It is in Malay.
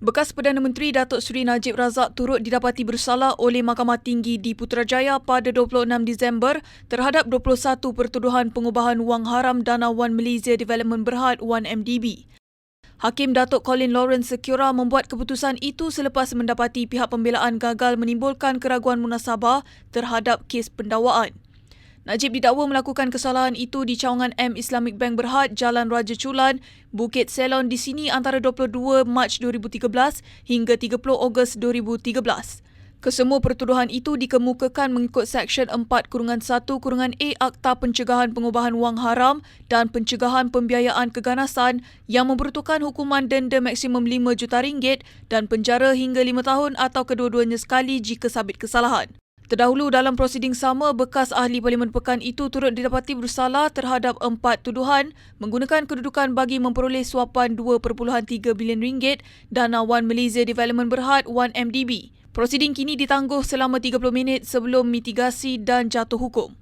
Bekas Perdana Menteri Datuk Seri Najib Razak turut didapati bersalah oleh Mahkamah Tinggi di Putrajaya pada 26 Disember terhadap 21 pertuduhan pengubahan wang haram Dana Wan Malaysia Development Berhad 1MDB. Hakim Datuk Colin Lawrence Secura membuat keputusan itu selepas mendapati pihak pembelaan gagal menimbulkan keraguan munasabah terhadap kes pendakwaan. Najib didakwa melakukan kesalahan itu di cawangan M Islamic Bank Berhad, Jalan Raja Chulan, Bukit Selon di sini antara 22 Mac 2013 hingga 30 Ogos 2013. Kesemua pertuduhan itu dikemukakan mengikut Seksyen 4 kurungan 1 kurungan A Akta Pencegahan Pengubahan Wang Haram dan Pencegahan Pembiayaan Keganasan yang memperuntukkan hukuman denda maksimum 5 juta ringgit dan penjara hingga 5 tahun atau kedua-duanya sekali jika sabit kesalahan. Terdahulu dalam prosiding sama, bekas ahli Parlimen Pekan itu turut didapati bersalah terhadap empat tuduhan menggunakan kedudukan bagi memperoleh suapan 2.3 bilion ringgit dana One Malaysia Development Berhad 1MDB. Prosiding kini ditangguh selama 30 minit sebelum mitigasi dan jatuh hukum.